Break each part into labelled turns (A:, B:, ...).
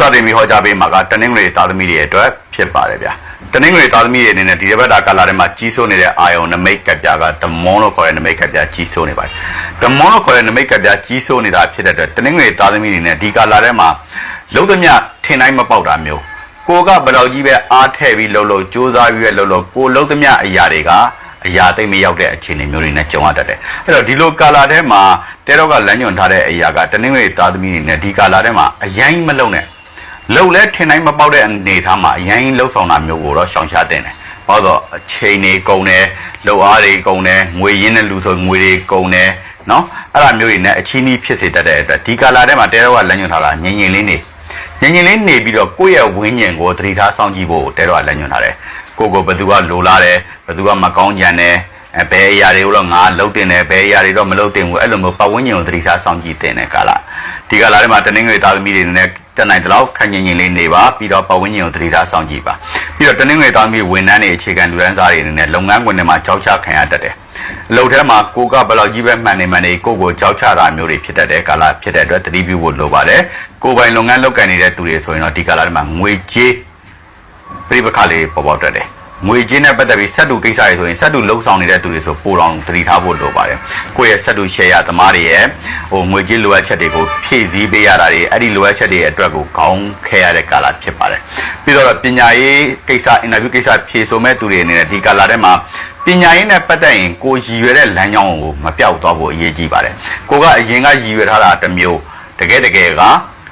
A: စာတင်ပြီးဟောကြားပေးမှာကတနင်္ဂနွေသားသမီးတွေအတွက်ဖြစ်ပါတယ်ဗျာတနင်္ဂနွေသားသမီးတွေအနေနဲ့ဒီတစ်ပတ်တာကာလာထဲမှာကြီးစိုးနေတဲ့အာယုံနမိတ်ကပ်ပြားကဓမွန်လို့ခေါ်တဲ့နမိတ်ကပ်ပြားကြီးစိုးနေပါတယ်ဓမွန်လို့ခေါ်တဲ့နမိတ်ကပ်ပြားကြီးစိုးနေတာဖြစ်တဲ့အတွက်တနင်္ဂနွေသားသမီးတွေနဲ့ဒီကာလာထဲမှာလုံးသမျှထင်တိုင်းမပေါက်တာမျိုးကိုကဘယ်လောက်ကြီးပဲအားထည့်ပြီးလှုပ်လှုပ်စူးစမ်းပြီးပဲလှုပ်လှုပ်ကိုလုံးသမျှအရာတွေကအရာသိမ့်မရောက်တဲ့အခြေအနေမျိုးတွေနဲ့ကြုံရတတ်တယ်အဲ့တော့ဒီလိုကာလာထဲမှာတဲတော့ကလမ်းညွန်ထားတဲ့အရာကတနင်္ဂနွေသားသမီးတွေနဲ့ဒီကာလာထဲမှာအရင်မလုံနဲ့ လှုပ်လဲထင်တိုင်းမပေါက်တဲ့အနေထားမှာအရင်လှုပ်ဆောင်တာမျိုးကိုတော့ရှောင်ရှားတင်တယ်ဟောတော့အချိန်တွေကုန်တယ်လှုပ်အားတွေကုန်တယ်ငွေရင်းတဲ့လူဆိုငွေတွေကုန်တယ်နော်အဲ့ဒါမျိုးတွေနဲ့အချင်းကြီးဖြစ်စေတတ်တဲ့အတွက်ဒီကာလာထဲမှာတဲတော့ကလမ်းညွန်ထားတာငြင်ငြင်လေးနေငြင်ငြင်လေးနေပြီးတော့ကိုယ့်ရဲ့ဝင်းညင်ကိုသတိထားစောင့်ကြည့်ဖို့တဲတော့ကလမ်းညွန်ထားတယ်ကိုကိုဘယ်သူကလိုလားတယ်ဘယ်သူကမကောင်းကြံတယ်အဲဘယ်အရာတွေကိုတော့ငါလှုပ်တင်တယ်ဘယ်အရာတွေတော့မလှုပ်တင်ဘူးအဲ့လိုမျိုးပတ်ဝန်းကျင်ကိုသတိထားစောင့်ကြည့်တင်တဲ့ကာလ ဒီကာလထဲမှာတနင်္ဂနွေသားသမီးတွေနဲ့တက်နိုင်တဲ့လောက်ခန့်ညင်ညင်လေးနေပါပြီးတော့ပတ်ဝန်းကျင်ကိုသတိထားစောင့်ကြည့်ပါပြီးတော့တနင်္ဂနွေသားသမီးဝန်ထမ်းတွေအခြေခံလူတန်းစားတွေအနေနဲ့လုပ်ငန်းခွင်တွေမှာကြောက်ချခံရတတ်တယ်အလုပ်ထဲမှာကိုကဘယ်လောက်ကြီးပဲမှန်နေမှန်နေကိုကိုကြောက်ချတာမျိုးတွေဖြစ်တတ်တဲ့ကာလဖြစ်တဲ့အတွက်သတိပြုဖို့လိုပါတယ်ကိုယ်ပိုင်လုပ်ငန်းလုပ်ကိုင်နေတဲ့သူတွေဆိုရင်တော့ဒီကာလထဲမှာငွေကြေးပြိပခါလေးပေါ်ပေါက်တတ်တယ် ငွေကြေးနဲ့ပတ်သက်ပြီးစက်တူကိစ္စတွေဆိုရင်စက်တူလှုပ်ဆောင်နေတဲ့သူတွေဆိုပိုတော်သတိထားဖို့လိုပါတယ်ကိုယ့်ရဲ့စက်တူရှယ်ယာသမားတွေရဲ့ဟိုငွေကြေးလိုအပ်ချက်တွေကိုဖြည့်ဆည်းပေးရတာတွေအဲ့ဒီလိုအပ်ချက်တွေအတွက်ကိုခေါင်းခဲရတဲ့ကာလဖြစ်ပါတယ်ပြီးတော့ပညာရေးကိစ္စအင်တာဗျူးကိစ္စဖြည့်ဆိုမဲ့သူတွေအနေနဲ့ဒီကာလထဲမှာပညာရေးနဲ့ပတ်သက်ရင်ကိုရည်ရွယ်တဲ့လမ်းကြောင်းကိုမပြောက်သွားဖို့အရေးကြီးပါတယ်ကိုကအရင်ကရည်ရွယ်ထားတာတစ်မျိုးတကယ်တကယ်က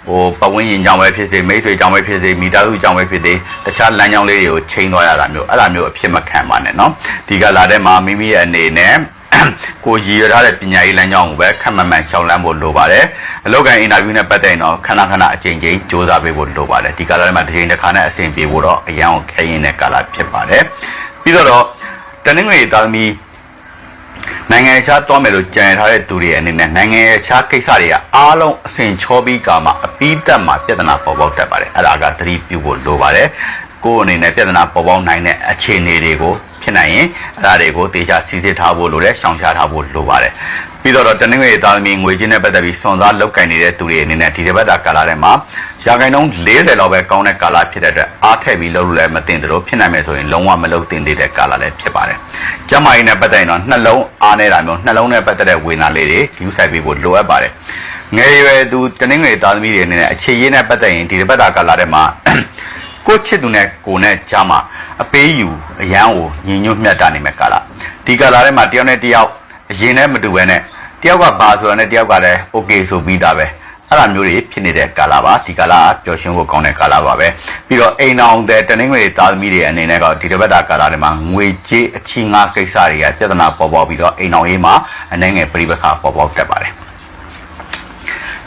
A: ဟိုပဝင်းရင်ကြောင်ပဲဖြစ်စေမိတ်ဆွေကြောင်ပဲဖြစ်စေမိသားစုကြောင်ပဲဖြစ်စေတခြားလမ်းကြောင်းလေးတွေကိုချိန်သွားရတာမျိုးအဲ့ဒါမျိုးအဖြစ်မခံပါနဲ့เนาะဒီကလာတဲ့မှာမိမိရဲ့အနေနဲ့ ကိုရည်ရထားတဲ့ပညာရေးလမ်းကြောင်းကိုပဲခက်မှန်မှန်ရှောင်လန်းဖို့လိုပါတယ်အလုပ်ကိုင်အင်တာဗျူးနဲ့ပတ်သက်ရင်တော့ခဏခဏအချိန်ချင်းစူးစမ်းပေးဖို့လိုပါတယ်ဒီကလာထဲမှာတစ်ချိန်တစ်ခါနဲ့အဆင်ပြေဖို့တော့အရန်ကိုခဲရင်တဲ့ကာလဖြစ်ပါတယ်ပြီးတော့တနင်္ဂနွေသားသမီး နိုင်ငံခြားသွားမယ်လို့ကြံရထားတဲ့သူတွေအနေနဲ့နိုင်ငံခြားကိစ္စတွေကအားလုံးအဆင်ချောပြီးကမှအပြီးတက်မှာပြဿနာပေါ်ပေါက်တတ်ပါတယ်အဲ့ဒါကသတိပြုဖို့လိုပါတယ်ကိုယ်အနေနဲ့ပြဿနာပေါ်ပေါက်နိုင်တဲ့အခြေအနေတွေကိုဖြစ်နိုင်ရင်အဲ့ဒါတွေကိုတေချာစီစစ်ထားဖို့လိုတယ်ရှောင်ရှားထားဖို့လိုပါတယ် ပြီးတော့တနင်္ဂနွေသားသမီးငွေချင်းနဲ့ပတ်သက်ပြီးစွန်စားလောက်ကိုင်နေတဲ့သူတွေအနေနဲ့ဒီတစ်ပတ်တာကာလထဲမှာရာခိုင်နှုန်း40လောက်ပဲကောင်းတဲ့ကာလဖြစ်တဲ့အတွက်အားထည့်ပြီးလုပ်လို့လည်းမတင်သလိုဖြစ်နိုင်မယ်ဆိုရင်လုံးဝမလုပ်တင်သေးတဲ့ကာလလည်းဖြစ်ပါတယ်။ကျမကြီးနဲ့ပတ်သက်ရင်တော့နှလုံးအားနေတာမျိုးနှလုံးနဲ့ပတ်သက်တဲ့ဝေဒနာလေးတွေယူဆိုင်ပြီးဖို့လိုအပ်ပါတယ်။ငယ်ရွယ်သူတနင်္ဂနွေသားသမီးတွေအနေနဲ့အခြေရေးနဲ့ပတ်သက်ရင်ဒီတစ်ပတ်တာကာလထဲမှာကိုချစ်သူနဲ့ကိုနဲ့ကြားမှာအပေးယူအရန်ကိုညီညွတ်မြတ်တာနေမဲ့ကာလဒီကာလထဲမှာတယောက်နဲ့တယောက် အရင်နဲ့မတူဘဲနဲ့တယောက်ကဘာဆိုတာနဲ့တယောက်ကလည်း okay ဆိုပြီးသားပဲအဲ့လိုမျိုးတွေဖြစ်နေတဲ့ကာလပါဒီကာလကပျော်ရွှင်ဖို့ကောင်းတဲ့ကာလပါပဲပြီးတော့အိမ်အောင်တဲ့တနင်္ဂနွေသားသမီးတွေအနေနဲ့ကဒီတစ်ပတ်တာကာလတွေမှာငွေကြေးအချီးငါကိစ္စတွေကပြဿနာပေါ်ပေါက်ပြီးတော့အိမ်အောင်ရေးမှာအနေငယ်ပြိပခါပေါ်ပေါက်တတ်ပါတယ်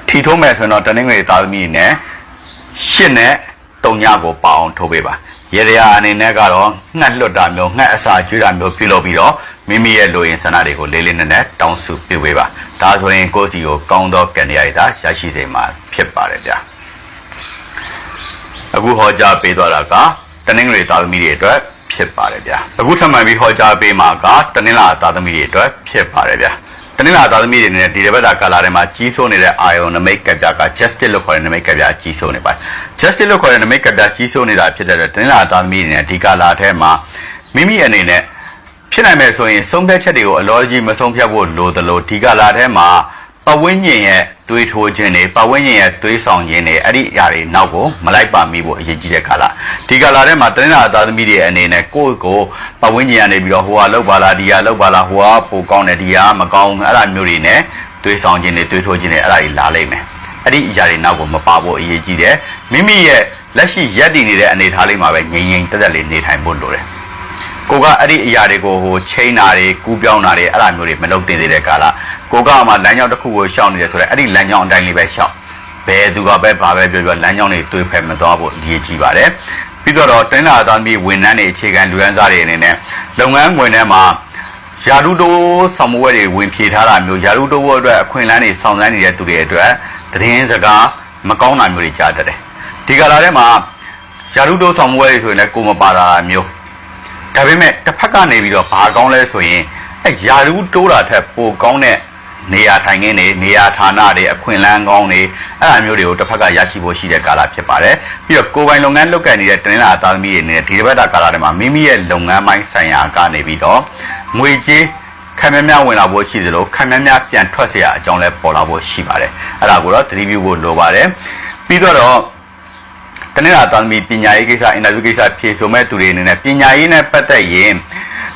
A: ထီထိုးမယ်ဆိုရင်တော့တနင်္ဂနွေသားသမီးတွေနဲ့ရှစ်နဲ့တုံညကိုပအောင်ထိုးပေးပါ ရေရရာအနေနဲ့ကတော့ငှက်လွတ်တာမျိုးငှက်အစာကျွေးတာမျိုးပြုလုပ်ပြီးတော့မိမိရဲ့လိုရင်ဆန္ဒတွေကိုလေးလေးနက်နက်တောင်းစုပြုပေးပါဒါဆိုရင်ကိုယ့်စီကိုကောင်းသောကံရည်သာရရှိစေမှာဖြစ်ပါတယ်ဗျာအခုဟောကြားပေးသွားတာကတနင်္ဂနွေသားသမီးတွေအတွက်ဖြစ်ပါတယ်ဗျာအခုထပ်မံပြီးဟောကြားပေးမှာကတနင်္လာသားသမီးတွေအတွက်ဖြစ်ပါတယ်ဗျာ တနင်္လာသားသမီးတွေနဲ့ဒီတစ်ပတ်တာကာလာထဲမှာကြီးစိုးနေတဲ့အာယုံနမိတ်ကပ်ပြက justice လို့ခေါ်တဲ့နမိတ်ကပ်ပြကြီးစိုးနေပါတယ် justice လို့ခေါ်တဲ့နမိတ်ကပ်ပြကြီးစိုးနေတာဖြစ်တဲ့အတွက်တနင်္လာသားသမီးတွေနဲ့ဒီကာလာထဲမှာမိမိအနေနဲ့ဖြစ်နိုင်မယ်ဆိုရင်ဆုံးဖြတ်ချက်တွေကိုအလောကြီးမဆုံးဖြတ်ဖို့လိုသလိုဒီကာလာထဲမှာ ပဝင်းညင်ရဲ့တွေးထိုးခြင်းတွေပဝင်းညင်ရဲ့တွေးဆောင်ခြင်းတွေအဲ့ဒီအရာတွေနောက်ကိုမလိုက်ပါမိဖို့အရေးကြီးတဲ့ကာလဒီကာလထဲမှာတနင်္လာသားသမီးတွေအနေနဲ့ကိုယ့်ကိုပဝင်းညင်ကနေပြီးတော့ဟိုဟာလောက်ပါလားဒီဟာလောက်ပါလားဟိုဟာပိုကောင်းတယ်ဒီဟာမကောင်းအဲ့ဒါမျိုးတွေနဲ့တွေးဆောင်ခြင်းတွေတွေးထိုးခြင်းတွေအဲ့ဒါတွေလာလိမ့်မယ်အဲ့ဒီအရာတွေနောက်ကိုမပါဖို့အရေးကြီးတယ်မိမိရဲ့လက်ရှိရက်တည်နေတဲ့အနေအထားလေးမှာပဲငြိမ်ငြိမ်တက်တက်လေးနေထိုင်ဖို့လိုတယ်ကိုကအဲ့ဒီအရာတွေကိုဟိုချိန်တာတွေကူးပြောင်းတာတွေအဲ့ဒါမျိုးတွေမလုပ်တင်သေးတဲ့ကာလ ကိုကမှလမ်းကြောင်းတစ်ခုကိုရှောင်နေတယ်ဆိုတော့အဲ့ဒီလမ်းကြောင်းအတိုင်းလေးပဲရှောင်ဘယ်သူကပဲဘာပဲပြောပြောလမ်းကြောင်းတွေတွေးဖက်မသွားဖို့အရေးကြီးပါတယ်ပြီးတော့တင်းလာသားမီးဝန်ထမ်းတွေအခြေခံလူရန်စားတွေအနေနဲ့လုပ်ငန်းဝင်ထဲမှာယာရုတိုးဆောင်မွေးတွေဝင်ဖြေထားတာမျိုးယာရုတိုးဘအတွက်အခွင့်အလမ်းတွေဆောင်စမ်းနေတဲ့သူတွေအတွက်သတင်းစကားမကောင်းတာမျိုးတွေကြားတတ်တယ်ဒီကလာထဲမှာယာရုတိုးဆောင်မွေးတွေဆိုရင်လည်းကိုမပါတာမျိုးဒါပေမဲ့တစ်ဖက်ကနေပြီးတော့ဘာကောင်းလဲဆိုရင်အဲယာရုတိုးတာထက်ပိုကောင်းတဲ့ နေရာထိုင်ခင်းတွေနေရာဌာနတွေအခွင့်အလမ်းကောင်းတွေအဲ့အမျိုးတွေကိုတစ်ဖက်ကရရှိဖို့ရှိတဲ့ကာလဖြစ်ပါတယ်ပြီးတော့ကိုယ်ပိုင်လုပ်ငန်းလုပ်ကိုင်နေတဲ့တင်းလာအသားသမီးတွေနဲ့ဒီတစ်ပတ်တာကာလတွေမှာမိမိရဲ့လုပ်ငန်းပိုင်းဆိုင်ရာကနေပြီးတော့ငွေကြေးခံများများဝင်လာဖို့ရှိသလိုခံများများပြန်ထွက်เสียအကြောင်းလဲပေါ်လာဖို့ရှိပါတယ်အဲ့ဒါကိုတော့သတိပြုဖို့လိုပါတယ်ပြီးတော့ တနင်္လာသားသမီးပညာရေးကိစ္စအင်တာဗျူးကိစ္စဖြေဆိုမဲ့သူတွေအနေနဲ့ပညာရေးနဲ့ပတ်သက်ရင်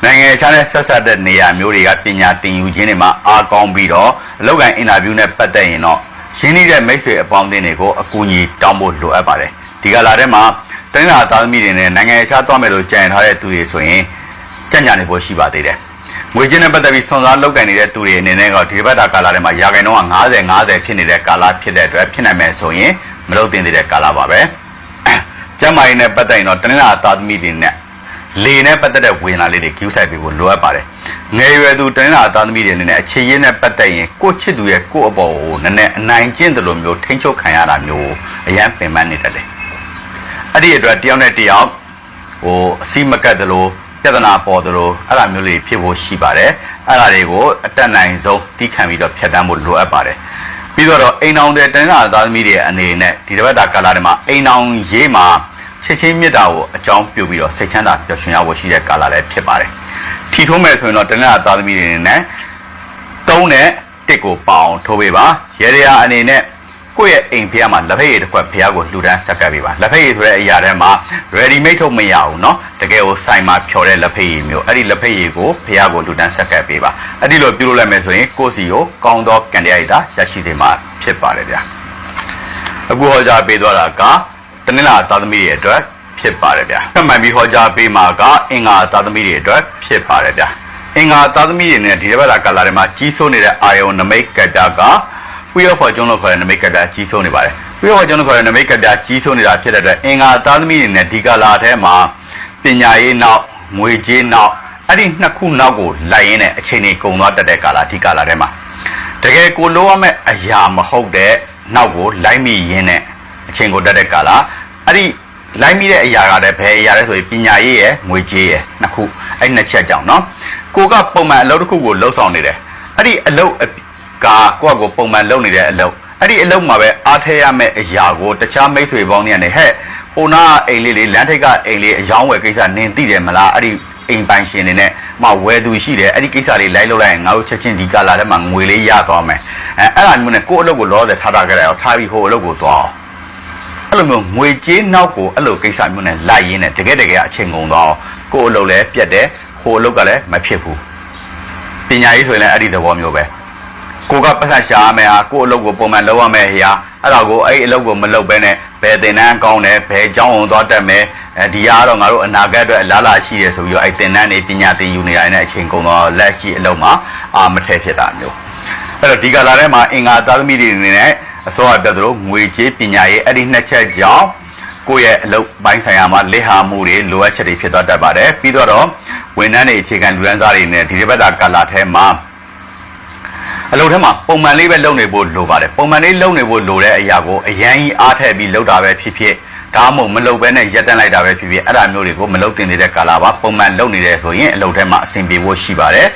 A: နိုင်ငံခြားနဲ့ဆက်ဆက်တဲ့နေရာမျိုးတွေကပညာသင်ယူခြင်းတွေမှာအားကောင်းပြီးတော့အလုပ်ကိုင်အင်တာဗျူးနဲ့ပတ်သက်ရင်တော့ရင်းနှီးတဲ့မိတ်ဆွေအပေါင်းအသင်းတွေကိုအကူအညီတောင်းဖို့လိုအပ်ပါတယ်ဒီကလာထဲမှာတနင်္လာသားသမီးတွေနဲ့နိုင်ငံခြားသွားမယ်လို့ကြံထားတဲ့သူတွေဆိုရင်ကြံ့ညာနေဖို့ရှိပါသေးတယ်ငွေချင်းနဲ့ပတ်သက်ပြီးစွန်စားလောက်ကန်နေတဲ့သူတွေအနေနဲ့ကဒီဘက်တာကာလာထဲမှာရာခိုင်နှုန်းက90 90ဖြစ်နေတဲ့ကာလာဖြစ်တဲ့အတွက်ဖြစ်နိုင်မယ်ဆိုရင်မလုပ်သင့်သေးတဲ့ကာလာပါပဲကျမ်းမာရေးနဲ့ပတ်သက်ရင်တော့တနင်္လာသားသမီးတွေနဲ့ လေနဲ့ပတ်သက်တဲ့ဝေဒနာလေးတွေကျူးဆိုင်ပေးဖို့လိုအပ်ပါတယ်။ငယ်ရွယ်သူတနင်္လာသားသမီးတွေအနေနဲ့အခြေရင်းနဲ့ပတ်သက်ရင်ကိုယ့်ချစ်သူရဲ့ကိုယ့်အပေါ်ကိုနည်းနည်းအနိုင်ကျင့်တယ်လို့မျိုးထိန်းချုပ်ခံရတာမျိုးအရန်ပင်ပန်းနေတတ်တယ်။အဲ့ဒီအတွက်တယောက်နဲ့တယောက်ဟိုအစီမကတ်တယ်လို့ပြဿနာပေါ်တယ်လို့အဲ့လိုမျိုးလေးဖြစ်ဖို့ရှိပါတယ်။အဲ့ဒါတွေကိုအတက်နိုင်ဆုံးတီးခံပြီးတော့ဖြတ်တန်းဖို့လိုအပ်ပါတယ်။ပြီးတော့အိမ်အောင်တဲ့တနင်္လာသားသမီးတွေအနေနဲ့ဒီတစ်ပတ်တာကာလတွေမှာအိမ်အောင်ရေးမှာ ချက်ချင်းမြတ်တာကိုအကြောင်းပြုပြီးတော့စိတ်ချမ်းသာပျော်ရွှင်ရဖို့ရှိတဲ့ကာလလည်းဖြစ်ပါတယ်။ထီထိုးမယ်ဆိုရင်တော့တနင်္လာသားသမီးတွေအနေနဲ့တုံးနဲ့တစ်ကိုပေါအောင်ထိုးပေးပါ။ရေရရာအနေနဲ့ကိုယ့်ရဲ့အိမ်ဖျားမှာလက်ဖက်ရည်တစ်ခွက်ဖျားကိုလှူဒန်းဆက်ကပ်ပေးပါလက်ဖက်ရည်ဆိုတဲ့အရာထဲမှာ ready made ထုတ်မရဘူးเนาะတကယ်ကိုစိုင်မှာဖြော်တဲ့လက်ဖက်ရည်မျိုးအဲ့ဒီလက်ဖက်ရည်ကိုဖျားကိုလှူဒန်းဆက်ကပ်ပေးပါအဲ့ဒီလိုပြုလုပ်လိုက်မယ်ဆိုရင်ကိုယ့်စီကိုကောင်းသောကံတရားရည်တာရရှိစေမှာဖြစ်ပါတယ်ဗျာအခုဟောကြားပေးသွားတာကတ နင်္လာသားသမီးတွေအတွက်ဖြစ်ပါတယ်ဗျာထပ်မံပြီးဟောကြားပေးမှာကအင်္ဂါသားသမီးတွေအတွက်ဖြစ်ပါတယ်ဗျာအင်္ဂါသားသမီးတွေနဲ့ဒီတစ်ပတ်တာကာလာတွေမှာကြီးစိုးနေတဲ့အာယုံနမိတ်ကတ္တာကဝိရောဖော်ကျွန်းလို့ခေါ်တဲ့နမိတ်ကပြကြီးစိုးနေပါတယ်ဝိရောဖော်ကျွန်းလို့ခေါ်တဲ့နမိတ်ကပြကြီးစိုးနေတာဖြစ်တဲ့အတွက်အင်္ဂါသားသမီးတွေနဲ့ဒီကလာထဲမှာပညာရေးနောက်ငွေကြေးနောက်အဲ့ဒီနှစ်ခုနောက်ကိုလိုက်ရင်းနဲ့အချိန်ကြီးကုံသွားတတ်တဲ့ကာလဒီကာလထဲမှာတကယ်ကိုလိုရမယ့်အရာမဟုတ်တဲ့နောက်ကိုလိုက်မိရင်းနဲ့အချိန်ကိုတတ်တဲ့ကာလ အဲ့ဒီလိုက်မိတဲ့အရာကလည်းဘယ်အရာလဲဆိုရင်ပညာရေးရယ်ငွေကြေးရယ်နှစ်ခုအဲ့နှစ်ချက်ကြောင့်เนาะကိုကပုံမှန်အလုပ်တစ်ခုကိုလှုပ်ဆောင်နေတယ်အဲ့ဒီအလုပ်အ ကကိုယ့်အကိုပုံမှန်လုပ်နေတဲ့အလုပ်အဲ့ဒီအလုပ်မှာပဲအားထဲရမယ့်အရာကိုတခြားမိတ်ဆွေပေါင်းတွေကနေဟဲ့ဟိုနာအိမ်လေးလေးလမ်းထိပ်ကအိမ်လေးအယောင်းဝယ်ကိစ္စနင်သိတယ်မလားအဲ့ဒီအိမ်ပိုင်ရှင်တွေနဲ့မဝယ်သူရှိတယ်အဲ့ဒီကိစ္စလေးလိုက်လုပ်လိုက်ရင်ငါတို့ချက်ချင်းဒီကလာထဲမှာငွေလေးရသွားမယ်အဲအဲ့ဒါမျိုးနဲ့ကိုယ့်အလုပ်ကိုလောဆယ်ထားတာကြတယ်အောင်ထားပြီးဟိုအလုပ်ကိုသွားအောင် အဲ့လိုမျိုးငွေကြေးနောက်ကိုအဲ့လိုကိစ္စမျိုးနဲ့လိုက်ရင်းနဲ့တကယ်တကယ်အချိန်ကုန်သွားအောင်ကိုယ့်အလုပ်လည်းပြတ်တယ်ဟိုအလုပ်ကလည်းမဖြစ်ဘူးပညာရေးဆိုရင်လည်းအဲ့ဒီသဘောမျိုးပဲကိုကပတ်သက်ရှာရမယ်ဟာကို့အလုပ်ကိုပုံမှန်လုပ်ရမယ်ဟရာအဲ့ဒါကိုအဲ့ဒီအလုပ်ကိုမလုပ်ဘဲနဲ့ဘယ်တင်တန်းကောင်းတယ်ဘယ်အကြောင်းဝင်သွားတတ်မယ်အဲဒီကတော့ငါတို့အနာဂတ်အတွက်အလားလာရှိတယ်ဆိုပြီးတော့အဲ့တင်တန်းနေပညာသင်ယူနေရတဲ့အချိန်ကုန်တော့လက်ရှိအလုပ်မှာအာမထဲဖြစ်တာမျိုးအဲ့တော့ဒီကလာထဲမှာအင်္ဂါသားသမီးတွေအနေနဲ့ အစောကပြောသလိုငွေကြေးပညာရေးအဲ့ဒီနှစ်ချက်ကြောင့်ကိုယ့်ရဲ့အလုပ်ပိုင်းဆိုင်ရာမှာလက်ဟာမှုတွေလိုအပ်ချက်တွေဖြစ်သွားတတ်ပါတယ်ပြီးတော့ဝန်ထမ်းတွေအခြေခံလူရန်စားတွေနဲ့ဒီတစ်ပတ်တာကာလာထဲမှာအလုပ်ထဲမှာပုံမှန်လေးပဲလုပ်နေဖို့လိုပါတယ်ပုံမှန်လေးလုပ်နေဖို့လိုတဲ့အရာကိုအရန်ကြီးအားထည့်ပြီးလုပ်တာပဲဖြစ်ဖြစ်ဒါမှမဟုတ်မလုပ်ဘဲနဲ့ရက်တန်းလိုက်တာပဲဖြစ်ဖြစ်အဲ့ဒါမျိုးတွေကိုမလုပ်တင်နေတဲ့ကာလပါပုံမှန်လုပ်နေတယ်ဆိုရင်အလုပ်ထဲမှာအဆင်ပြေဖို့ရှိပါတယ်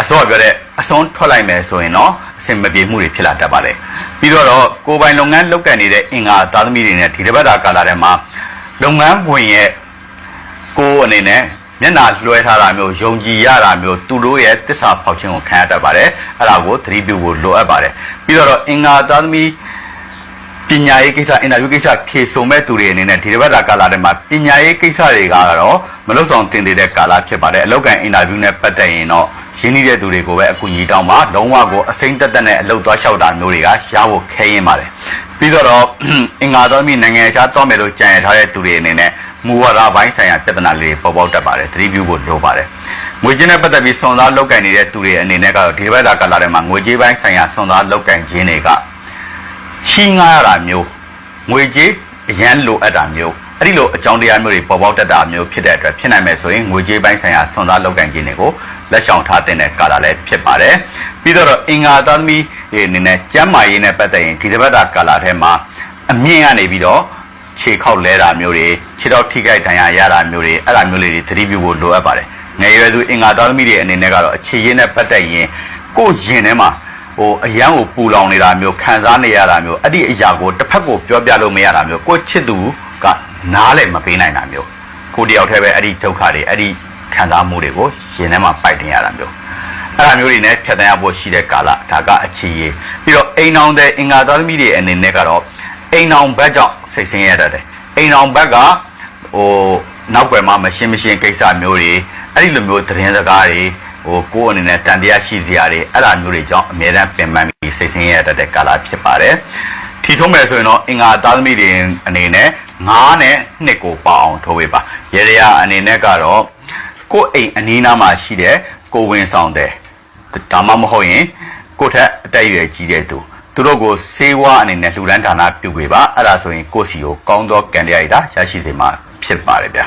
A: အစောကပြောတဲ့အဆုံးထွက်လိုက်မယ်ဆိုရင်တော့အ ဆင်မပြေမှုတွေဖြစ်လာတတ်ပါတယ်ပြီးတော့တော့ကိုယ်ပိုင်လုပ်ငန်းလုပ်ကိုင်နေတဲ့အင်္ဂါသားသမီးတွေနဲ့ဒီတစ်ပတ်တာကာလထဲမှာလုပ်ငန်းဝင်ရဲ့ကိုယ်အနေနဲ့မျက်နှာလွှဲထားတာမျိုးယုံကြည်ရတာမျိုးသူတို့ရဲ့တစ္ဆာဖောက်ခြင်းကိုခံရတတ်ပါတယ်အဲ့ဒါကိုသတိပြုဖို့လိုအပ်ပါတယ်ပြီးတော့အင်္ဂါသားသမီးပညာရေးကိစ္စအင်တာဗျူးကိစ္စဖြေဆိုမဲ့သူတွေအနေနဲ့ဒီတစ်ပတ်တာကာလထဲမှာပညာရေးကိစ္စတွေကတော့မလွတ်ဆောင်တင်နေတဲ့ကာလဖြစ်ပါတယ်အလောက်ကန်အင်တာဗျူးနဲ့ပတ်သက်ရင်တော့ ရင်းနှီးတဲ့သူတွေကိုပဲအကူအညီတောင်းပါလုံးဝကိုအစိမ့်တက်တက်နဲ့အလုပ်သွားလျှောက်တာမျိုးတွေကရှားဖို့ခဲရင်ပါတယ်ပြီးတော့အင်္ဂါသားသမီးနိုင်ငံခြားသွားမယ်လို့ကြံရထားတဲ့သူတွေအနေနဲ့မူဝါဒပိုင်းဆိုင်ရာပြဿနာလေးတွေပေါ်ပေါက်တတ်ပါတယ်သတိပြုဖို့လိုပါတယ်ငွေကြေးနဲ့ပတ်သက်ပြီးစွန်စားလောက်ကင်နေတဲ့သူတွေအနေနဲ့ကတော့ဒီဘက်တာကလာထဲမှာငွေကြေးပိုင်းဆိုင်ရာစွန်စားလောက်ကင်ခြင်းတွေကချီးငှားရတာမျိုးငွေကြေးအရန်လိုအပ်တာမျိုးအဲ့ဒီလိုအကြောင်းတရားမျိုးတွေပေါ်ပေါက်တတ်တာမျိုးဖြစ်တဲ့အတွက်ဖြစ်နိုင်မယ်ဆိုရင်ငွေကြေးပိုင်းဆိုင်ရာစွန်စားလောက်ကင်ခြင်းတွေကို လက်ဆောင်ထားတဲ့ကာလလည်းဖြစ်ပါတယ်ပြီးတော့အင်္ဂါသားသမီးတွေအနေနဲ့ကျမ်းမာရေးနဲ့ပတ်သက်ရင်ဒီတစ်ပတ်တာကာလထဲမှာအမြင့်ကနေပြီးတော့ခြေခောက်လဲတာမျိုးတွေခြေတော့ထိခိုက်ဒဏ်ရာရတာမျိုးတွေအဲ့ဒါမျိုးလေးတွေသတိပြုဖို့လိုအပ်ပါတယ်။ငယ်ရွယ်သူအင်္ဂါသားသမီးတွေအနေနဲ့ကတော့အခြေရင်းနဲ့ပတ်သက်ရင်ကိုယ့်ရင်ထဲမှာဟိုအရန်ကိုပူလောင်နေတာမျိုးခံစားနေရတာမျိုးအဲ့ဒီအရာကိုတစ်ဖက်ကိုပြောပြလို့မရတာမျိုးကိုယ့်ချစ်သူကနားလည်းမပေးနိုင်တာမျိုးကိုတယောက်တည်းပဲအဲ့ဒီဒုက္ခတွေအဲ့ဒီ ခံစားမှုတွေကိုရင်ထဲမှာပိုက်တင်ရတာမျိုးအဲ့ဒါမျိုးတွေနဲ့ဖြတ်တန်းရဖို့ရှိတဲ့ကာလဒါကအခြေရေးပြီးတော့အိမ်အောင်တဲ့အင်္ဂါသားသမီးတွေအနေနဲ့ကတော့အိမ်အောင်ဘက်ကြောင့်စိတ်ဆင်းရဲတတ်တယ်အိမ်အောင်ဘက်ကဟိုနောက်ွယ်မှာမရှင်းမရှင်းကိစ္စမျိုးတွေအဲ့ဒီလိုမျိုးသတင်းစကားတွေဟိုကိုယ်အနေနဲ့တန်တရားရှိစရာတွေအဲ့ဒါမျိုးတွေကြောင့်အများအားပင်ပန်းပြီးစိတ်ဆင်းရဲတတ်တဲ့ကာလဖြစ်ပါတယ်ထီထုံးမယ်ဆိုရင်တော့အင်္ဂါသားသမီးတွေအနေနဲ့9နဲ့2ကိုပေါအောင်ထိုးပေးပါရေရရအနေနဲ့ကတော့ ကိုယ်အိမ်အနီးနားမှာရှိတဲ့ကိုဝင်ဆောင်တဲ့ဒါမှမဟုတ်ရင်ကိုယ့်ထက်အတက်အရွယ်ကြီးတဲ့သူသူတို့ကိုစေဝါအနေနဲ့လှူဒန်းဌာနပြုပေးပါအဲ့ဒါဆိုရင်ကိုယ့်စီကိုကောင်းသောကံတရားရတာရရှိစေမှာဖြစ်ပါတယ်ဗျာ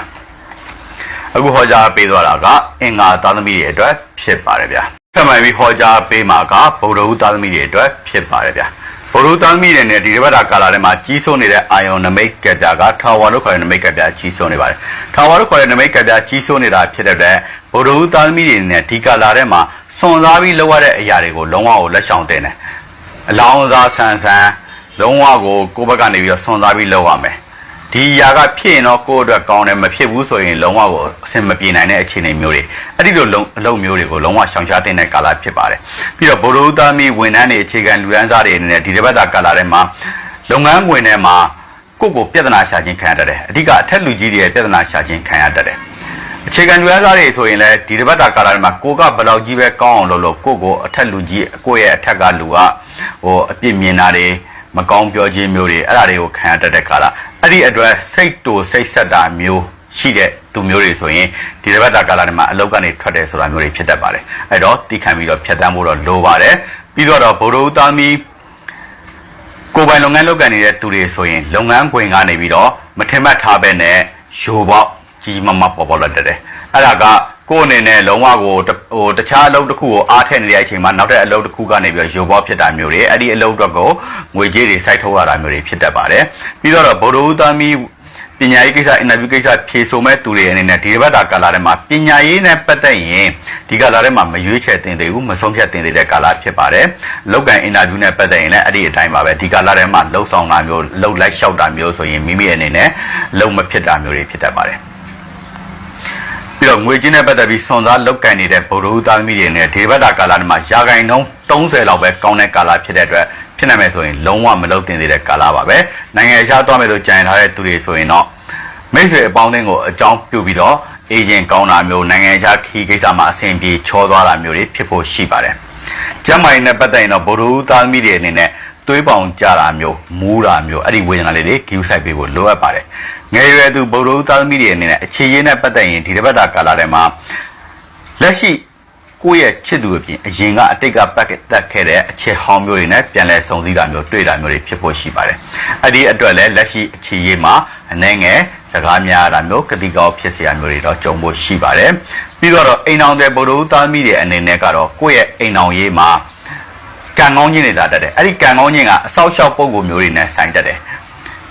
A: အခုဟောကြားပေးသွားတာကအင်္ဂါသားသမီးတွေအတွက်ဖြစ်ပါတယ်ဗျာထပ်မံပြီးဟောကြားပေးမှာကဗုဒ္ဓဟူသားသမီးတွေအတွက်ဖြစ်ပါတယ်ဗျာ ဘုရုသားမိတဲ့နဲ့ဒီတစ်ပတ်တာကာလာထဲမှာကြီးစိုးနေတဲ့အာယုံနမိတ်ကက်ပြာကထာဝါလို့ခေါ်တဲ့နမိတ်ကက်ပြာကြီးစိုးနေပါတယ်။ထာဝါလို့ခေါ်တဲ့နမိတ်ကက်ပြာကြီးစိုးနေတာဖြစ်တဲ့အတွက်ဘုရုသားမိတွေနဲ့ဒီကာလာထဲမှာစွန်စားပြီးလောက်ရတဲ့အရာတွေကိုလုံးဝကိုလက်ဆောင်တင်တယ်။အလောင်းစားဆန်ဆန်လုံးဝကိုကိုယ့်ဘက်ကနေပြီးတော့စွန်စားပြီးလောက်ရမယ်။ ဒီຢာကဖြစ်ရင်တော့ကိုယ့်အတွက်ကောင်းတယ်မဖြစ်ဘူးဆိုရင်လုံးဝကိုအဆင်မပြေနိုင်တဲ့အခြေအနေမျိုးတွေအဲ့ဒီလိုလုံးအလုံးမျိုးတွေကိုလုံးဝရှောင်ရှားတင်တဲ့ကာလဖြစ်ပါတယ်ပြီးတော့ဗိုလ်ရူသားမီဝန်ထမ်းတွေအခြေခံလူရန်စားတွေအနေနဲ့ဒီတစ်ပတ်တာကာလထဲမှာလုပ်ငန်းဝင်ထဲမှာကိုယ့်ကိုပြဿနာရှာခြင်းခံရတတ်တယ်အဓိကအထက်လူကြီးတွေရဲ့ပြဿနာရှာခြင်းခံရတတ်တယ်အခြေခံလူရန်စားတွေဆိုရင်လည်းဒီတစ်ပတ်တာကာလထဲမှာကိုကဘယ်လောက်ကြီးပဲကောင်းအောင်လုပ်လို့ကိုယ့်ကိုအထက်လူကြီးကိုယ့်ရဲ့အထက်ကလူကဟိုအပြစ်မြင်တာတွေမကောင်းပြောခြင်းမျိုးတွေအဲ့ဒါတွေကိုခံရတတ်တဲ့ကာလ အဲ့ဒီအတွက်စိတ်တူစိတ်ဆက်တာမျိုးရှိတဲ့သူမျိုးတွေဆိုရင်ဒီတစ်ပတ်တာကာလထဲမှာအလောက်ကနေထွက်တယ်ဆိုတာမျိုးတွေဖြစ်တတ်ပါတယ်အဲ့တော့တိခံပြီးတော့ဖြတ်တန်းဖို့တော့လိုပါတယ်ပြီးတော့ဗိုလ်တော်သားမီကိုယ်ပိုင်လုပ်ငန်းလုပ်ကန်နေတဲ့သူတွေဆိုရင်လုပ်ငန်းခွင်ကနေပြီးတော့မထင်မှတ်ထားပဲနဲ့ရိုပေါက်ကြီးမမပေါ်ပေါ်လာတတ်တယ်အဲ့ဒါက ကိုယ်အနေနဲ့လုံးဝကိုဟိုတခြားအလုပ်တစ်ခုကိုအားထည့်နေတဲ့အချိန်မှာနောက်တဲ့အလုပ်တစ်ခုကနေပြီးတော့ရိုပေါက်ဖြစ်တာမျိုးတွေအဲ့ဒီအလုပ်အတွက်ကိုငွေကြေးတွေစိုက်ထုတ်ရတာမျိုးတွေဖြစ်တတ်ပါတယ်ပြီးတော့ဗိုလ်တော်သားမီပညာရေးကိစ္စအင်တာဗျူးကိစ္စဖြေဆိုမဲ့သူတွေအနေနဲ့ဒီဘက်တာကာလာထဲမှာပညာရေးနဲ့ပတ်သက်ရင်ဒီကာလာထဲမှာမရွေးချယ်တင်သေးဘူးမဆုံးဖြတ်တင်သေးတဲ့ကာလာဖြစ်ပါတယ်။လောက်ကန်အင်တာဗျူးနဲ့ပတ်သက်ရင်လည်းအဲ့ဒီအတိုင်းပါပဲဒီကာလာထဲမှာလှုပ်ဆောင်တာမျိုးလှုပ်လိုက်လျှောက်တာမျိုးဆိုရင်မိမိအနေနဲ့လုံမဖြစ်တာမျိုးတွေဖြစ်တတ်ပါတယ်။ ပြီးတော့ငွေချင်းနဲ့ပတ်သက်ပြီးစွန်စားလောက်ကန်နေတဲ့ဗုဒ္ဓဟူသားသမီးတွေနဲ့ဒီဘက်တာကာလာထဲမှာရာဂိုင်နှုန်း30လောက်ပဲကောင်းတဲ့ကာလာဖြစ်တဲ့အတွက်ဖြစ်နိုင်မယ်ဆိုရင်လုံးဝမလုပ်တင်သေးတဲ့ကာလပါပဲနိုင်ငံခြားသွားမယ်လို့ကြံထားတဲ့သူတွေဆိုရင်တော့မိတ်ဆွေအပေါင်းအသင်းကိုအကြောင်းပြုပြီးတော့အေဂျင့်ကောင်းတာမျိုးနိုင်ငံခြားခီးကိစ္စမှာအဆင်ပြေချောသွားတာမျိုးတွေဖြစ်ဖို့ရှိပါတယ်ကျမ်းမာရေးနဲ့ပတ်သက်ရင်တော့ဗုဒ္ဓဦးသားသမီးတွေအနေနဲ့သွေးပေါင်ကြတာမျိုးမူးတာမျိုးအဲ့ဒီဝေဒနာလေးတွေဂိူးဆိုင်ပေးဖို့လိုအပ်ပါတယ် ငယ်ရွယ်သူဗုဒ္ဓဦးသားသမီးတွေအနေနဲ့အခြေရင်းနဲ့ပတ်သက်ရင်ဒီတစ်ပတ်တာကာလထဲမှာလက်ရှိကိုယ့်ရဲ့ချစ်သူအပြင်အရင်ကအတိတ်ကပတ်သက်ခဲ့တဲ့အချက်ဟောင်းမျိုးတွေနဲ့ပြန်လည်စုံစည်းတာမျိုးတွေ့တာမျိုးတွေဖြစ်ပေါ်ရှိပါတယ်။အဲ့ဒီအတွက်လည်းလက်ရှိအခြေရေးမှာအနှဲငယ်စကားများတာမျိုးကတိကောက်ဖြစ်စရာမျိုးတွေတော့ကြုံဖို့ရှိပါတယ်။ပြီးတော့အိမ်အောင်တဲ့ဗုဒ္ဓဦးသားမိတဲ့အနေနဲ့ကတော့ကိုယ့်ရဲ့အိမ်အောင်ရေးမှာကံကောင်းခြင်းတွေလာတတ်တယ်။အဲ့ဒီကံကောင်းခြင်းကအဆောက်အအုံပုံကိုမျိုးတွေနဲ့ဆိုင်တတ်တယ်။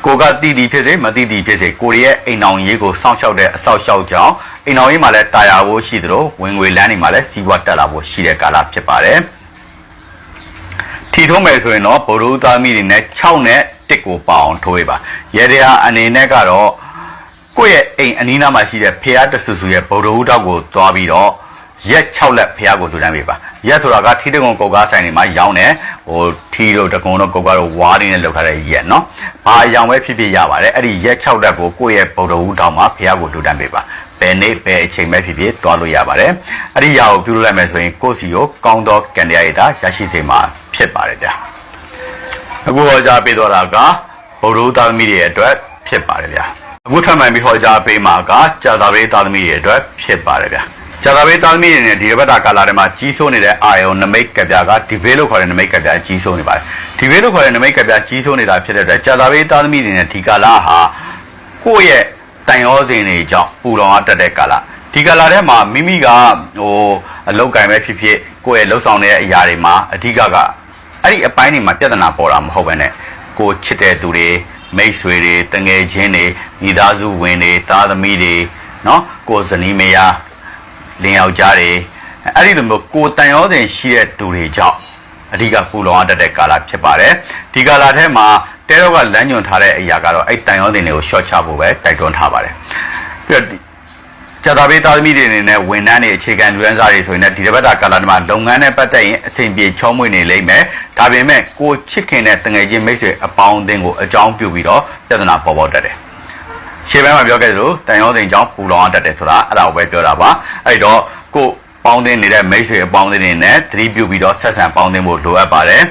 A: ကိုကတိတိဖြစ်စေမတိတိဖြစ်စေကိုရဲ့အိမ်အောင်ရေးကိုစောင့်ရှောက်တဲ့အဆောက်အအုံကြောင့်အိမ်တော်ရေးမှာလည်းတာယာဖို့ရှိသလိုဝင်ငွေလမ်းတွေမှာလည်းစီးပွားတက်လာဖို့ရှိတဲ့ကာလဖြစ်ပါတယ်ထီထုံးမယ်ဆိုရင်တော့ဗိုလ်ရူသားမိတွေနဲ့6နဲ့1ကိုပအောင်ထိုးရပါရေတရားအနေနဲ့ကတော့ကိုယ့်ရဲ့အိမ်အနီးနားမှာရှိတဲ့ဖះတဆူဆူရဲ့ဗိုလ်ရူတောက်ကိုသွားပြီးတော့ရက်6လက်ဖះကိုတူတန်းပေးပါ ရက်ဆိုတာကထီတကုံကုတ်ကားဆိုင်တွေမှာရောင်းတယ်ဟိုထီတို့တကုံတို့ကုတ်ကားတို့ဝါးတွေနဲ့လောက်ထားတဲ့ရက်နော်ဘာအရောင်ပဲဖြစ်ဖြစ်ရပါတယ်အဲ့ဒီရက်6တက်ကိုကိုယ့်ရဲ့ဗုဒ္ဓဟူးတောင်းမှာဖះကိုလူတန်းပေးပါဘယ်နေ့ဘယ်အချိန်ပဲဖြစ်ဖြစ်သွားလို့ရပါတယ်အဲ့ဒီရာကိုပြုလုပ်လိုက်မယ်ဆိုရင်ကိုယ့်စီကိုကောင်းသောကံတရားရည်တာရရှိစေမှာဖြစ်ပါတယ်ဗျာအခုဟောကြားပေးသွားတာကဗုဒ္ဓဟူးသားသမီးတွေအတွက်ဖြစ်ပါတယ်ဗျာအခုထပ်မံပြီးဟောကြားပေးမှာကကြာသပတေးသားသမီးတွေအတွက်ဖြစ်ပါတယ်ဗျာ ကြာသပတေးသားသမီးတွေနဲ့ဒီဘက်တာကာလာတွေမှာကြီးစိုးနေတဲ့အာယုံနမိတ်ကပြာကဒီဘေးလို့ခေါ်တဲ့နမိတ်ကပြာကြီးစိုးနေပါတယ်ဒီဘေးလို့ခေါ်တဲ့နမိတ်ကပြာကြီးစိုးနေတာဖြစ်တဲ့အတွက်ကြာသပတေးသားသမီးတွေနဲ့ဒီကာလာဟာကိုယ့်ရဲ့တန်ရောစဉ်တွေကြောင့်ပူတော်အားတက်တဲ့ကာလာဒီကာလာထဲမှာမိမိကဟိုအလောက်ကင်ပဲဖြစ်ဖြစ်ကိုယ့်ရဲ့လှုပ်ဆောင်တဲ့အရာတွေမှာအဓိကကအဲ့ဒီအပိုင်းတွေမှာပြဿနာပေါ်တာမဟုတ်ပဲနဲ့ကိုချစ်တဲ့သူတွေမိတ်ဆွေတွေတငယ်ချင်းတွေမိသားစုဝင်တွေသားသမီးတွေနော်ကိုဇနီးမယား လင်ယောက်ျားတွေအဲ့ဒီလိုမျိုးကိုတန်ရောစင်ရှိတဲ့သူတွေကြောင့်အဓိကပူလောင်ရတတ်တဲ့ကာလဖြစ်ပါတယ်ဒီကာလထဲမှာတဲတော့ကလမ်းညွန်ထားတဲ့အရာကတော့အဲ့တန်ရောတင်တွေကို short ချဖို့ပဲတိုက်တွန်းထားပါတယ်ပြီးတော့ကျတာပေးသားသမီးတွေအနေနဲ့ဝန်ထမ်းတွေအခြေခံလူရန်စားတွေဆိုရင်လည်းဒီတစ်ပတ်တာကာလမှာလုပ်ငန်းနဲ့ပတ်သက်ရင်အဆင်ပြေချောမွေ့နေလိမ့်မယ်ဒါပေမဲ့ကိုချစ်ခင်တဲ့တငယ်ချင်းမိတ်ဆွေအပေါင်းအသင်းကိုအကြောင်းပြုပြီးတော့ပြဿနာပေါ်ပေါ်တက်တယ် ရှေ့ပိုင်းမှာပြောခဲ့သလိုတန်ရောသိန်ကြောင့်ပူလောင်ရတတ်တယ်ဆိုတာအဲ့ဒါကိုပဲပြောတာပါအဲ့တော့ကိုပေါင်းတင်နေတဲ့မိတ်ဆွေအပေါင်းအသင်းတွေနဲ့သတိပြုပြီးတော့ဆက်ဆံပေါင်းတင်ဖို့လိုအပ်ပါတယ်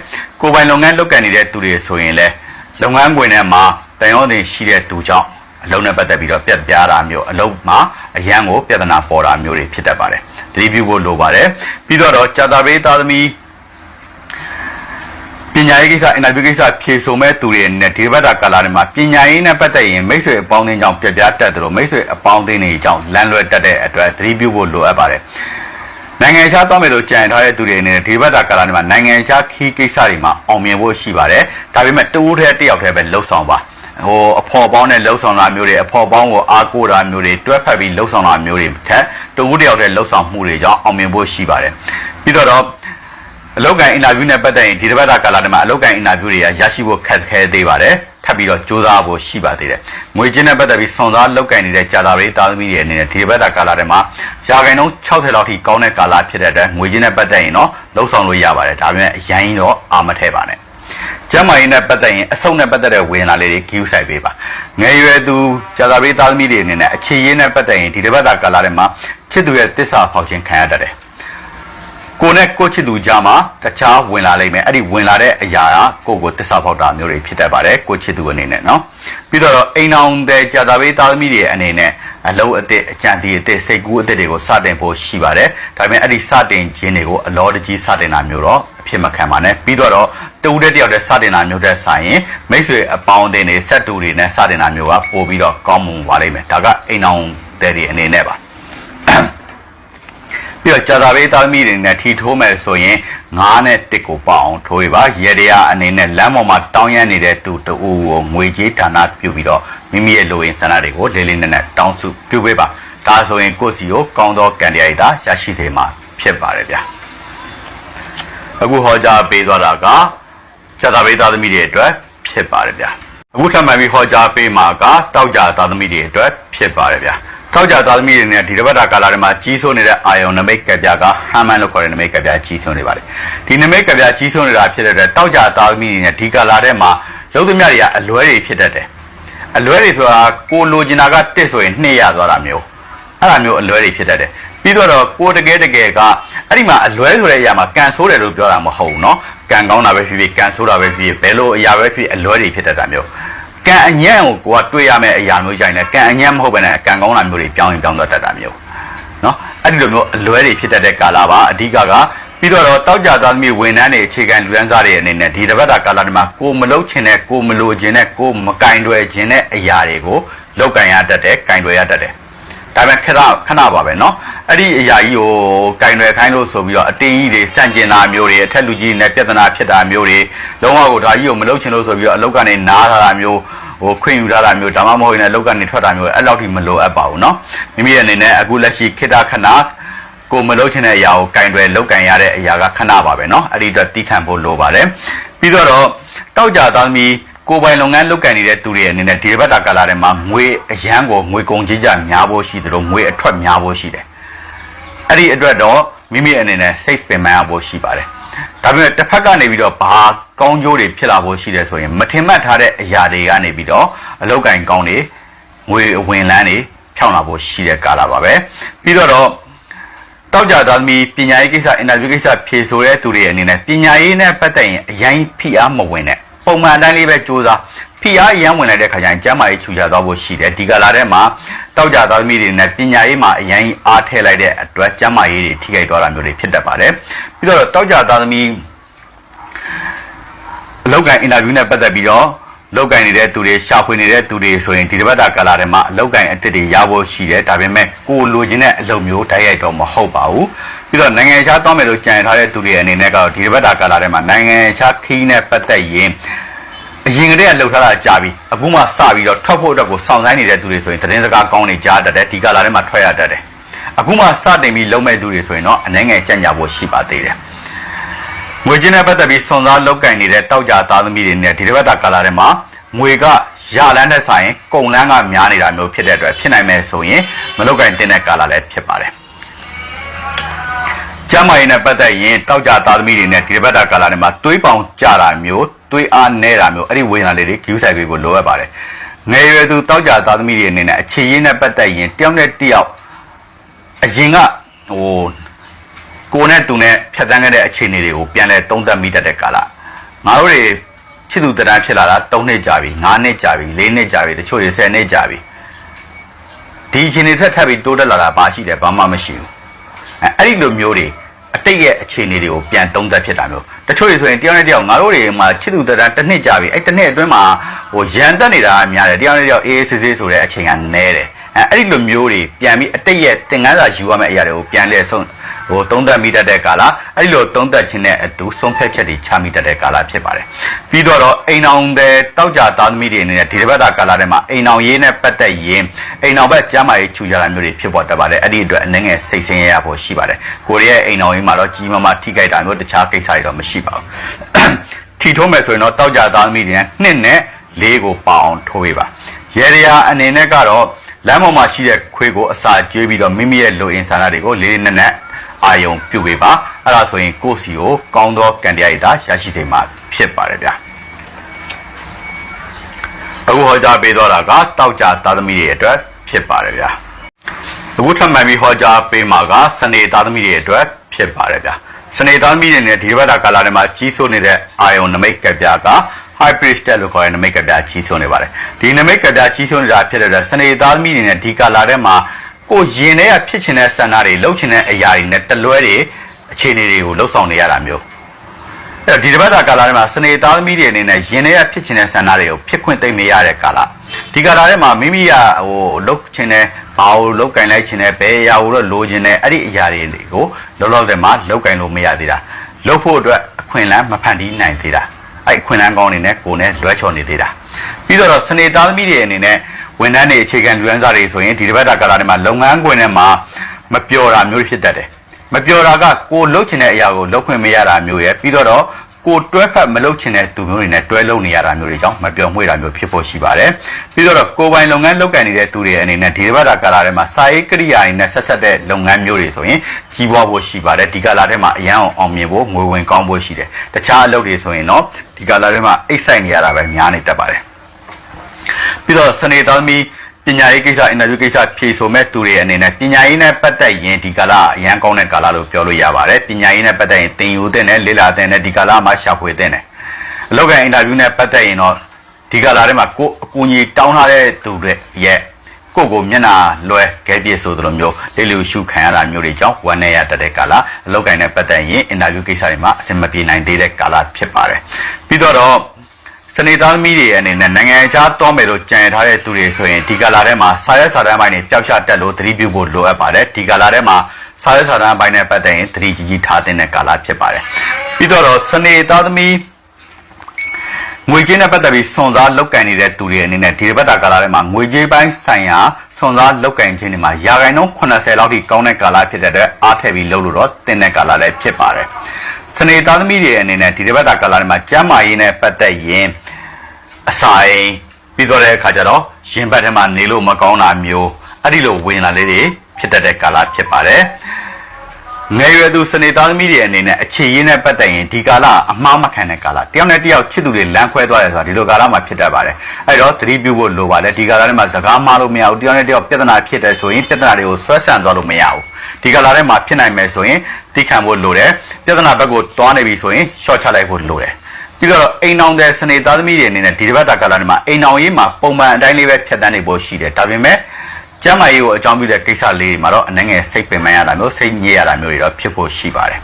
A: ကိုယ်ပိုင်လုပ်ငန်းလုပ်ကိုင်နေတဲ့သူတွေဆိုရင်လည်းလုပ်ငန်းခွင်ထဲမှာတန်ရောသိန်ရှိတဲ့သူကြောင့်အလုံးနဲ့ပတ်သက်ပြီးတော့ပြက်ပြားတာမျိုးအလုံးမှာအရန်ကိုပြဿနာပေါ်တာမျိုးတွေဖြစ်တတ်ပါတယ်သတိပြုဖို့လိုပါတယ်ပြီးတော့တော့ကြာတာပေးသားသမီး ပညာရေးကိစ္စအင်တာဗျူးကိစ္စဖြေဆိုမဲ့သူတွေနဲ့ဒီဘက်တာကာလာတွေမှာပညာရေးနဲ့ပတ်သက်ရင်မိတ်ဆွေအပေါင်းအသင်းကြောင့်ပြက်ပြားတတ်တယ်လို့မိတ်ဆွေအပေါင်းအသင်းတွေကြောင့်လမ်းလွဲတက်တဲ့အတွက်သတိပြုဖို့လိုအပ်ပါတယ်နိုင်ငံခြားသွားမယ်လို့ကြံထားတဲ့သူတွေအနေနဲ့ဒီဘက်တာကာလာတွေမှာနိုင်ငံခြားခီးကိစ္စတွေမှာအောင်မြင်ဖို့ရှိပါတယ်ဒါပေမဲ့တူးထဲတယောက်တည်းပဲလှုပ်ဆောင်ပါဟိုအဖော်ပေါင်းနဲ့လှုပ်ဆောင်တာမျိုးတွေအဖော်ပေါင်းကိုအားကိုးတာမျိုးတွေတွဲဖက်ပြီးလှုပ်ဆောင်တာမျိုးတွေထက်တူးတယောက်တည်းလှုပ်ဆောင်မှုတွေကြောင့်အောင်မြင်ဖို့ရှိပါတယ်ပြီးတော့တော့ အလောက်ကန်အင်တာဗျူးနဲ့ပတ်သက်ရင်ဒီတစ်ပတ်တာကာလထဲမှာအလောက်ကန်အင်တာဗျူးတွေကရရှိဖို့ခက်ခဲသေးပါတယ်ထပ်ပြီးတော့စူးစမ်းဖို့ရှိပါသေးတယ်ငွေချင်းနဲ့ပတ်သက်ပြီးစွန်စားလောက်ကန်နေတဲ့ကြာတာရေးသားသမီးတွေအနေနဲ့ဒီတစ်ပတ်တာကာလထဲမှာရာခိုင်နှုန်း60လောက်ထိကောင်းတဲ့ကာလဖြစ်တဲ့အတွက်ငွေချင်းနဲ့ပတ်သက်ရင်တော့လှုပ်ဆောင်လို့ရပါတယ်ဒါပေမဲ့အရင်တော့အာမထဲပါနဲ့ကျမ်းမာရေးနဲ့ပတ်သက်ရင်အဆုတ်နဲ့ပတ်သက်တဲ့ဝင်လာလေးတွေ queue ဆိုင်ပေးပါငယ်ရွယ်သူကြာတာရေးသားသမီးတွေအနေနဲ့အခြေရေးနဲ့ပတ်သက်ရင်ဒီတစ်ပတ်တာကာလထဲမှာချစ်သူရဲ့တစ္ဆာဖောက်ခြင်းခံရတတ်တယ် ကိုနဲ့ကိုချစ်သူကြားမှာတခြားဝင်လာလိမ့်မယ်အဲ့ဒီဝင်လာတဲ့အရာကကိုကိုတစ္ဆာဖောက်တာမျိုးတွေဖြစ်တတ်ပါတယ်ကိုချစ်သူအနေနဲ့နော်ပြီးတော့အိမ်အောင်တဲ့ကြာသပတေးသားသမီးတွေအနေနဲ့အလုံးအသစ်အကြံတည်အသစ်စိတ်ကူးအသစ်တွေကိုစတင်ဖို့ရှိပါတယ်ဒါပေမဲ့အဲ့ဒီစတင်ခြင်းတွေကိုအလောတကြီးစတင်တာမျိုးတော့အဖြစ်မခံပါနဲ့ပြီးတော့တူတဲ့တယောက်တဲ့စတင်တာမျိုးတဲ့ဆိုင်ရင်မိတ်ဆွေအပေါင်းအသင်းတွေဆက်တူတွေနဲ့စတင်တာမျိုးကပို့ပြီးတော့ကောင်းမွန်ပါလိမ့်မယ်ဒါကအိမ်အောင်တဲ့တွေအနေနဲ့ပါ ပြီးတော့ကြာသာပေးသားသမီးတွေနဲ့ထီထိုးမယ်ဆိုရင်ငားနဲ့တစ်ကိုပေါအောင်ထိုးရပါရေတရာအနေနဲ့လမ်းပေါ်မှာတောင်းရမ်းနေတဲ့သူတူကိုငွေကြေးဌာနပြုပြီးတော့မိမိရဲ့လိုရင်းဆန္ဒတွေကိုလေးလေးနက်နက်တောင်းစုပြုပေးပါဒါဆိုရင်ကိုယ့်စီကိုကောင်းသောကံတရားရည်သာရရှိစေမှာဖြစ်ပါတယ်ဗျာအခုဟောကြားပေးသွားတာကကြာသာပေးသားသမီးတွေအတွက်ဖြစ်ပါတယ်ဗျာအခုထပ်မံပြီးဟောကြားပေးမှာကတောက်ကြသားသမီးတွေအတွက်ဖြစ်ပါတယ်ဗျာ ထောက်ကြသားသမီးတွေနဲ့ဒီတစ်ပတ်တာကာလာတွေမှာကြီးစိုးနေတဲ့အာယုံနမိတ်ကပြားကဟမ်မန်လို့ခေါ်တဲ့နမိတ်ကပြားကြီးစိုးနေပါတယ်ဒီနမိတ်ကပြားကြီးစိုးနေတာဖြစ်တဲ့အတွက်တောက်ကြသားသမီးတွေနဲ့ဒီကာလာထဲမှာလုံးသမျှတွေကအလွဲတွေဖြစ်တတ်တယ်အလွဲတွေဆိုတာကိုလိုချင်တာကတစ်ဆိုရင်နှိမ့်ရသွားတာမျိုးအဲ့ဒါမျိုးအလွဲတွေဖြစ်တတ်တယ်ပြီးတော့တော့ကိုတကယ်တကယ်ကအဲ့ဒီမှာအလွဲဆိုတဲ့အရာမှာကန်ဆိုးတယ်လို့ပြောတာမဟုတ်ဘူးเนาะကန်ကောင်းတာပဲဖြစ်ဖြစ်ကန်ဆိုးတာပဲဖြစ်ဖြစ်ဘယ်လိုအရာပဲဖြစ်ဖြစ်အလွဲတွေဖြစ်တတ်တာမျိုး ကံအညံ့ကိုကိုကတွေ့ရမယ့်အရာမျိုးကြိုင်လဲကံအညံ့မဟုတ်ဘဲနဲ့ကံကောင်းတာမျိုးတွေပြောင်းရင်ပြောင်းသွားတတ်တာမျိုးနော်အဲ့ဒီလိုမျိုးအလွဲတွေဖြစ်တတ်တဲ့ကာလပါအဓိကကပြီးတော့တောက်ကြသားသမီးဝန်ထမ်းတွေအခြေခံလူရန်စားတွေအနေနဲ့ဒီတပတ်တာကာလတမှာကိုမလုတ်ချင်တဲ့ကိုမလိုချင်တဲ့ကိုမကင်တွယ်ချင်တဲ့အရာတွေကိုလုတ်ကင်ရတတ်တယ်ကင်တွယ်ရတတ်တယ် ဒါပေမဲ့ခဏခဏပါပဲเนาะအဲ့ဒီအရာကြီးကိုကင်တွယ်ခိုင်းလို့ဆိုပြီးတော့အတင်းကြီးတွေစန့်ကျင်တာမျိုးတွေအထက်လူကြီးနဲ့ပြဿနာဖြစ်တာမျိုးတွေလုံးဝကိုဒါကြီးကိုမလုပ်ချင်လို့ဆိုပြီးတော့အလောက်ကနေနားထားတာမျိုးဟိုခွင့်ယူထားတာမျိုးဒါမှမဟုတ်ရင်လည်းအလောက်ကနေထွက်တာမျိုးအဲ့လောက်ထိမလိုအပ်ပါဘူးเนาะမိမိရဲ့အနေနဲ့အခုလက်ရှိခေတ္တခဏကိုမလုပ်ချင်တဲ့အရာကိုကင်တွယ်လောက်ကင်ရတဲ့အရာကခဏပါပဲเนาะအဲ့ဒီအတွက်တီးခံဖို့လိုပါတယ်ပြီးတော့တော့တောက်ကြသားသမီး ကိုယ်ပိုင်လုပ်ငန်းလုပ်ကင်နေတဲ့သူတွေအနေနဲ့ဒီဘက်တာကာလာထဲမှာငွေအရန်ကိုငွေကုန်ကြီးကြများဖို့ရှိတယ်လို့ငွေအထွက်များဖို့ရှိတယ်အဲ့ဒီအတွက်တော့မိမိအနေနဲ့စိတ်ပင်ပန်းရဖို့ရှိပါတယ်ဒါပေမဲ့တစ်ဖက်ကနေပြီးတော့ဘာကောင်းကျိုးတွေဖြစ်လာဖို့ရှိတယ်ဆိုရင်မထင်မှတ်ထားတဲ့အရာတွေကနေပြီးတော့အလောက်ကင်ကောင်းတွေငွေအဝင်လန်းတွေဖြောင်းလာဖို့ရှိတဲ့ကာလပါပဲပြီးတော့တော့တောက်ကြသားသမီးပညာရေးကိစ္စအင်တာဗျူးကိစ္စဖြေဆိုတဲ့သူတွေအနေနဲ့ပညာရေးနဲ့ပတ်သက်ရင်အရင်ဖိအားမဝင်နဲ့ ပုံမှန်အတိုင်းလေးပဲစူးစမ်းဖိအားအရင်ဝင်လိုက်တဲ့ခါကျရင်ကျမ်းမာရေးချူချသွားဖို့ရှိတယ်ဒီကလာထဲမှာတောက်ကြသားသမီးတွေနဲ့ပညာရေးမှာအရင်အားထည့်လိုက်တဲ့အတွက်ကျမ်းမာရေးတွေထိခိုက်သွားတာမျိုးတွေဖြစ်တတ်ပါတယ်ပြီးတော့တောက်ကြသားသမီးအလောက်ကန်အင်တာဗျူးနဲ့ပတ်သက်ပြီးတော့လောက်ကင်နေတဲ့သူတွေရှာဖွေနေတဲ့သူတွေဆိုရင်ဒီတစ်ပတ်တာကာလာထဲမှာအလောက်ကင်အစ်စ်တွေရဖို့ရှိတယ်ဒါပေမဲ့ကိုလိုချင်တဲ့အလုပ်မျိုးတိုက်ရိုက်တော့မဟုတ်ပါဘူး ပြီးတော့နိုင်ငံခြားသွားမယ်လို့ကြံထားတဲ့သူတွေအနေနဲ့ကတော့ဒီတစ်ပတ်တာကာလာထဲမှာနိုင်ငံခြားခီးနဲ့ပတ်သက်ရင်အရင်ကတည်းကလှုပ်ထားတာကြာပြီအခုမှစပြီးတော့ထွက်ဖို့အတွက်ကိုစောင့်ဆိုင်းနေတဲ့သူတွေဆိုရင်သတင်းစကားကောင်းနေကြားတတ်တယ်ဒီကာလာထဲမှာထွက်ရတတ်တယ်အခုမှစတင်ပြီးလုံမဲ့သူတွေဆိုရင်တော့အနေငယ်ကြံ့ကြဖို့ရှိပါသေးတယ်ငွေချင်းနဲ့ပတ်သက်ပြီးစွန်စားလောက်ကင်နေတဲ့တောက်ကြသားသမီးတွေနဲ့ဒီတစ်ပတ်တာကာလာထဲမှာငွေကရလန်းတဲ့ဆိုင်ကုန်လန်းကများနေတာမျိုးဖြစ်တဲ့အတွက်ဖြစ်နိုင်မယ်ဆိုရင်မလောက်ကင်တင်တဲ့ကာလာလည်းဖြစ်ပါတယ် ကျမ်းမာရေးနဲ့ပတ်သက်ရင်တောက်ကြသားသမီးတွေနဲ့ဒီတစ်ပတ်တာကာလာထဲမှာတွေးပေါင်ကြတာမျိုးတွေးအားနေတာမျိုးအဲ့ဒီဝေဒနာလေးတွေဂယူးဆိုင်ပေးဖို့လိုအပ်ပါတယ်ငယ်ရွယ်သူတောက်ကြသားသမီးတွေအနေနဲ့အခြေရင်းနဲ့ပတ်သက်ရင်တယောက်နဲ့တယောက်အရင်ကဟိုကိုနဲ့သူနဲ့ဖြတ်တန်းခဲ့တဲ့အခြေအနေတွေကိုပြန်လဲသုံးသပ်မိတတ်တဲ့ကာလငါတို့တွေချစ်သူတရန်ဖြစ်လာတာ3နှစ်ကြာပြီ9နှစ်ကြာပြီ4နှစ်ကြာပြီတချို့တွေ10နှစ်ကြာပြီဒီအခြေအနေထက်ထပ်ပြီးတိုးတက်လာတာမရှိတယ်ဘာမှမရှိဘူးအဲအဲ့ဒီလိုမျိုးတွေ အတိတ်ရဲ့အခြေအနေတွေကိုပြန်သုံးသပ်ဖြစ်တာမျိုးတချို့တွေဆိုရင်တယောက်နဲ့တယောက်ငါတို့တွေမှာချစ်သူတရန်တစ်နှစ်ကြာပြီအဲ့တစ်နှစ်အတွင်းမှာဟိုရန်တက်နေတာများတယ်တယောက်နဲ့တယောက်အေးအေးဆေးဆေးဆိုတဲ့အချိန်ကနဲတယ်အဲအဲ့ဒီလိုမျိုးတွေပြန်ပြီးအတိတ်ရဲ့သင်ခန်းစာယူရမယ့်အရာတွေကိုပြန်လဲဆုံး ဟိုသုံးသပ်မိတတ်တဲ့ကာလအဲ့ဒီလိုသုံးသပ်ခြင်းနဲ့အတူဆုံးဖြတ်ချက်တွေချမိတတ်တဲ့ကာလဖြစ်ပါတယ်ပြီးတော့တော့အိမ်အောင်တဲ့တောက်ကြသားသမီးတွေအနေနဲ့ဒီတစ်ပတ်တာကာလထဲမှာအိမ်အောင်ရေးနဲ့ပတ်သက်ရင်အိမ်အောင်ဘက်ကျမ်းမာရေးချူကြတာမျိုးတွေဖြစ်ပေါ်တတ်ပါတယ်အဲ့ဒီအတွက်အနေငယ်စိတ်ဆင်းရဲရဖို့ရှိပါတယ်ကိုရီးယားအိမ်အောင်ရေးမှာတော့ကြီးမားမားထိခိုက်တာမျိုးတခြားကိစ္စတွေတော့မရှိပါဘူးထီထိုးမယ်ဆိုရင်တော့တောက်ကြသားသမီးတွေနဲ့နှစ်နဲ့လေးကိုပအောင်ထိုးပေးပါရေရရာအနေနဲ့ကတော့လမ်းပေါ်မှာရှိတဲ့ခွေးကိုအစာကျွေးပြီးတော့မိမိရဲ့လိုအင်ဆန္ဒတွေကိုလေးလေးနက်နက် အာယုံပြုပေးပါအဲ့ဒါဆိုရင်ကိုယ့်စီကိုကောင်းသောကံတရားရည်သာရရှိစေမှာဖြစ်ပါတယ်ဗျာအခုဟောကြားပေးတော့တာကတောက်ကြသားသမီးတွေအတွက်ဖြစ်ပါတယ်ဗျာအခုထပ်မံပြီးဟောကြားပေးမှာကစနေသားသမီးတွေအတွက်ဖြစ်ပါတယ်ဗျာစနေသားသမီးတွေနဲ့ဒီဘက်တာကာလာထဲမှာကြီးစိုးနေတဲ့အာယုံနမိတ်ကပြက high priest လို့ခေါ်တဲ့နမိတ်ကပြကြီးစိုးနေပါတယ်ဒီနမိတ်ကပြကြီးစိုးနေတာဖြစ်တဲ့အတွက်စနေသားသမီးတွေနဲ့ဒီကာလာထဲမှာ ကိုရင်ထဲကဖြစ်ချင်တဲ့ဆန္ဒတွေလှုပ်ချင်တဲ့အရာတွေနဲ့တလွဲတွေအခြေအနေတွေကိုလှုပ်ဆောင်နေရတာမျိုးအဲ့ဒီတစ်ပတ်တာကာလထဲမှာစနေသားသမီးတွေအနေနဲ့ရင်ထဲကဖြစ်ချင်တဲ့ဆန္ဒတွေကိုဖြစ်ခွင့်သိမ့်မရတဲ့ကာလဒီကာလထဲမှာမိမိကဟိုလှုပ်ချင်တဲ့ဘာကိုလှုပ်ကင်လိုက်ချင်တဲ့ဘယ်အရာကိုတော့လိုချင်တဲ့အဲ့ဒီအရာတွေကိုလောလောဆယ်မှာလှုပ်ကင်လို့မရသေးတာလှုပ်ဖို့အတွက်အခွင့်အလမ်းမဖန်တီးနိုင်သေးတာအဲ့အခွင့်အလမ်းကောင်းနေနဲ့ကိုယ်နဲ့လွဲချော်နေသေးတာပြီးတော့စနေသားသမီးတွေအနေနဲ့ ဝန်ထမ်းတွေအခြေခံလူရန်စားတွေဆိုရင်ဒီတစ်ပတ်တာကာလထဲမှာလုပ်ငန်းခွင်ထဲမှာမပျော်တာမျိုးဖြစ်တတ်တယ်မပျော်တာကကိုလှုပ်ချင်တဲ့အရာကိုလှုပ်ခွင့်မရတာမျိုးရဲ့ပြီးတော့ကိုတွဲဖက်မလုပ်ချင်တဲ့သူမျိုးတွေနဲ့တွဲလုပ်နေရတာမျိုးတွေကြောင့်မပျော်မွေ့တာမျိုးဖြစ်ဖို့ရှိပါတယ်ပြီးတော့ကိုပိုင်လုပ်ငန်းလုပ်ကိုင်နေတဲ့သူတွေအနေနဲ့ဒီတစ်ပတ်တာကာလထဲမှာစာရေးကရိယာတွေနဲ့ဆက်ဆက်တဲ့လုပ်ငန်းမျိုးတွေဆိုရင်ကြီးပွားဖို့ရှိပါတယ်ဒီကာလထဲမှာအရန်အောင်မြင်ဖို့ငွေဝင်ကောင်းဖို့ရှိတယ်တခြားအလုပ်တွေဆိုရင်တော့ဒီကာလထဲမှာအိတ်ဆိုင်နေရတာပဲများနေတတ်ပါတယ် ပြီးတော့စနေသားသမီးပညာရေးကိစ္စအင်တာဗျူးကိစ္စဖြေဆိုမဲ့သူတွေအနေနဲ့ပညာရေးနဲ့ပတ်သက်ရင်ဒီကာလအရန်ကောင်းတဲ့ကာလလို့ပြောလို့ရပါတယ်ပညာရေးနဲ့ပတ်သက်ရင်သင်ယူတဲ့နဲ့လေ့လာတဲ့နဲ့ဒီကာလမှာရှာဖွေတဲ့နဲ့အလုပ်ကအင်တာဗျူးနဲ့ပတ်သက်ရင်တော့ဒီကာလထဲမှာကိုအကူအညီတောင်းထားတဲ့သူတွေရဲ့ကိုကိုမျက်နာလွဲခဲပြည့်ဆိုသလိုမျိုးလေလူရှုခံရတာမျိုးတွေကြောင့်ဝမ်းနေရတတ်တဲ့ကာလအလုပ်ကိုင်နဲ့ပတ်သက်ရင်အင်တာဗျူးကိစ္စတွေမှာအဆင်မပြေနိုင်သေးတဲ့ကာလဖြစ်ပါတယ်ပြီးတော့ စနေသားသမီးတွေအနေနဲ့နိုင်ငံခြားတောမယ်လို့ကြံရထားတဲ့သူတွေဆိုရင်ဒီကာလာထဲမှာစာရဲစာတမ်းပိုင်းတွေပျောက်ချတက်လို့သတိပြုဖို့လိုအပ်ပါတယ်ဒီကာလာထဲမှာစာရဲစာတမ်းပိုင်းနဲ့ပတ်သက်ရင်သတိကြီးကြီးထားတဲ့ကာလာဖြစ်ပါတယ်ပြီးတော့စနေသားသမီးငွေကြေးနဲ့ပတ်သက်ပြီးစွန်စားလောက်ကင်နေတဲ့သူတွေအနေနဲ့ဒီဘက်တာကာလာထဲမှာငွေကြေးပိုင်းဆိုင်ရာစွန်စားလောက်ကင်ခြင်းတွေမှာရာခိုင်နှုန်း80လောက်ထိကောင်းတဲ့ကာလာဖြစ်တဲ့အတွက်အားထည့်ပြီးလုပ်လို့တော့တင်တဲ့ကာလာလည်းဖြစ်ပါတယ်စနေသားသမီးတွေအနေနဲ့ဒီဘက်တာကာလာထဲမှာကျမ်းမာရေးနဲ့ပတ်သက်ရင် အဆိုင်ပြီးတော့တဲ့အခါကျတော့ရင်ဘတ်ထဲမှာနေလို့မကောင်းတာမျိုးအဲ့ဒီလိုဝင်လာလေးတွေဖြစ်တတ်တဲ့ကာလဖြစ်ပါတယ်ငယ်ရွယ်သူစနေသားသမီးတွေအနေနဲ့အခြေရင်းနဲ့ပတ်သက်ရင်ဒီကာလအမှားမခံတဲ့ကာလတယောက်နဲ့တယောက်ချစ်သူတွေလမ်းခွဲသွားတယ်ဆိုတာဒီလိုကာလမှာဖြစ်တတ်ပါတယ်အဲ့တော့သတိပြုဖို့လိုပါတယ်ဒီကာလထဲမှာစကားမှားလို့မရဘူးတယောက်နဲ့တယောက်ပြဿနာဖြစ်တယ်ဆိုရင်ပြဿနာတွေကိုဆွဲဆန့်သွားလို့မရဘူးဒီကာလထဲမှာဖြစ်နိုင်မယ်ဆိုရင်သိခံဖို့လိုတယ်ပြဿနာဘက်ကိုတွားနေပြီဆိုရင်ရှော့ချလိုက်ဖို့လိုတယ် ပြီးတော့အိမ်အောင်တဲ့စနေသားသမီးတွေအနေနဲ့ဒီတစ်ပတ်တာကာလတွေမှာအိမ်အောင်ရေးမှာပုံမှန်အတိုင်းလေးပဲဖြတ်တန်းနေဖို့ရှိတယ်ဒါပေမဲ့ကျမ်းမာရေးကိုအကြောင်းပြုတဲ့ကိစ္စလေးတွေမှာတော့အနေငယ်စိတ်ပင်ပန်းရတာမျိုးစိတ်ညစ်ရတာမျိုးတွေတော့ဖြစ်ဖို့ရှိပါတယ်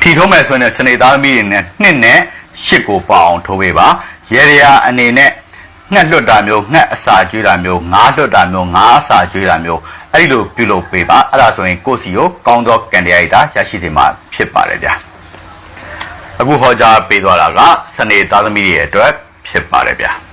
A: ထီထုံးမယ်ဆိုရင်စနေသားသမီးတွေနဲ့နှစ်နဲ့ရှစ်ကိုပေါအောင်ထိုးပေးပါရေရရာအနေနဲ့ငှက်လွတ်တာမျိုးငှက်အစာကျွေးတာမျိုးငါးလွတ်တာမျိုးငါးအစာကျွေးတာမျိုးအဲ့ဒီလိုပြုလုပ်ပေးပါအဲ့ဒါဆိုရင်ကိုယ့်စီကိုကောင်းသောကံတရားရည်တာရရှိစေမှာဖြစ်ပါတယ်ဗျာ အခုဟောကြားပေးသွားတာကစနေသားသမီးတွေအတွက်ဖြစ်ပါတယ်ဗျာ